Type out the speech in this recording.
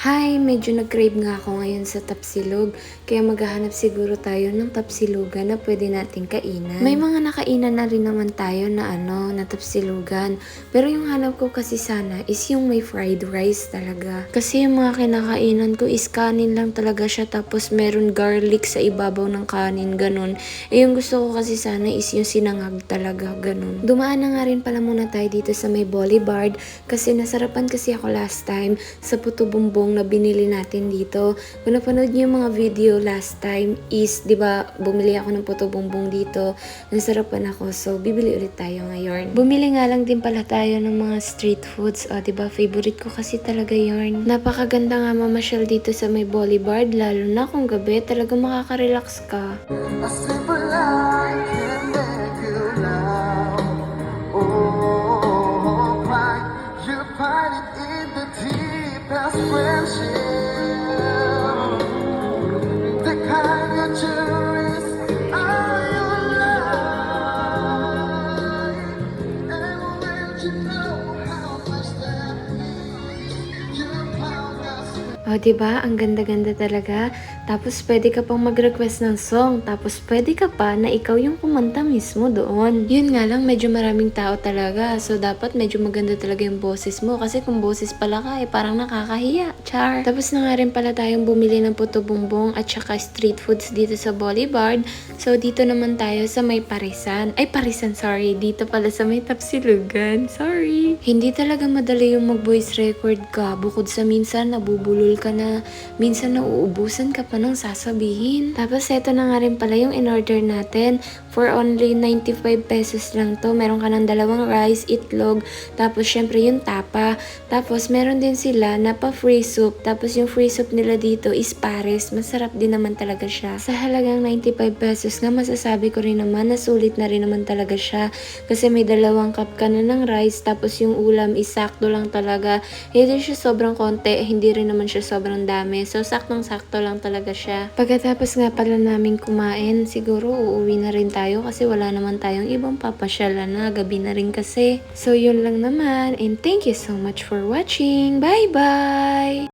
Hi, medyo nag-crave nga ako ngayon sa tapsilog. Kaya maghahanap siguro tayo ng tapsilugan na pwede nating kainan. May mga nakainan na rin naman tayo na ano, na tapsilugan. Pero yung hanap ko kasi sana is yung may fried rice talaga. Kasi yung mga kinakainan ko is kanin lang talaga siya tapos meron garlic sa ibabaw ng kanin, ganun. Eh yung gusto ko kasi sana is yung sinangag talaga, ganun. Dumaan na nga rin pala muna tayo dito sa may Boulevard kasi nasarapan kasi ako last time sa puto bumbong na binili natin dito. Kung napanood niyo yung mga video last time is, di ba, bumili ako ng puto bumbong dito. Nasarapan ako, so bibili ulit tayo ngayon. Bumili nga lang din pala tayo ng mga street foods. O, di ba, favorite ko kasi talaga yarn. Napakaganda nga mamasyal dito sa may Boulevard, lalo na kung gabi, talaga makaka-relax ka. A simple lie O, di ba? Ang ganda-ganda talaga. Tapos, pwede ka pang mag-request ng song. Tapos, pwede ka pa na ikaw yung kumanta mismo doon. Yun nga lang, medyo maraming tao talaga. So, dapat medyo maganda talaga yung boses mo. Kasi kung boses pala ka, eh, parang nakakahiya. Char. Tapos na nga rin pala tayong bumili ng puto bumbong at saka street foods dito sa Boulevard. So, dito naman tayo sa may Parisan. Ay, Parisan, sorry. Dito pala sa may Tapsilugan. Sorry. Hindi talaga madali yung mag-voice record ka. Bukod sa minsan, nabubulol ka na. Minsan, nauubusan ka pa ng sasabihin. Tapos, eto na nga rin pala yung in-order natin. For only 95 pesos lang to. Meron ka ng dalawang rice, itlog, tapos syempre yung tapa. Tapos, meron din sila na pa free soup. Tapos, yung free soup nila dito is pares. Masarap din naman talaga siya. Sa halagang 95 pesos nga, masasabi ko rin naman na sulit na rin naman talaga siya. Kasi may dalawang cup ka na ng rice, tapos yung ulam is sakto lang talaga. Hindi siya sobrang konti, hindi rin naman siya sobrang dami. So, saktong-sakto lang talaga siya. Pagkatapos nga pala namin kumain, siguro uuwi na rin tayo kasi wala naman tayong ibang papasyalan na gabi na rin kasi. So, yun lang naman. And thank you so much for watching. Bye-bye!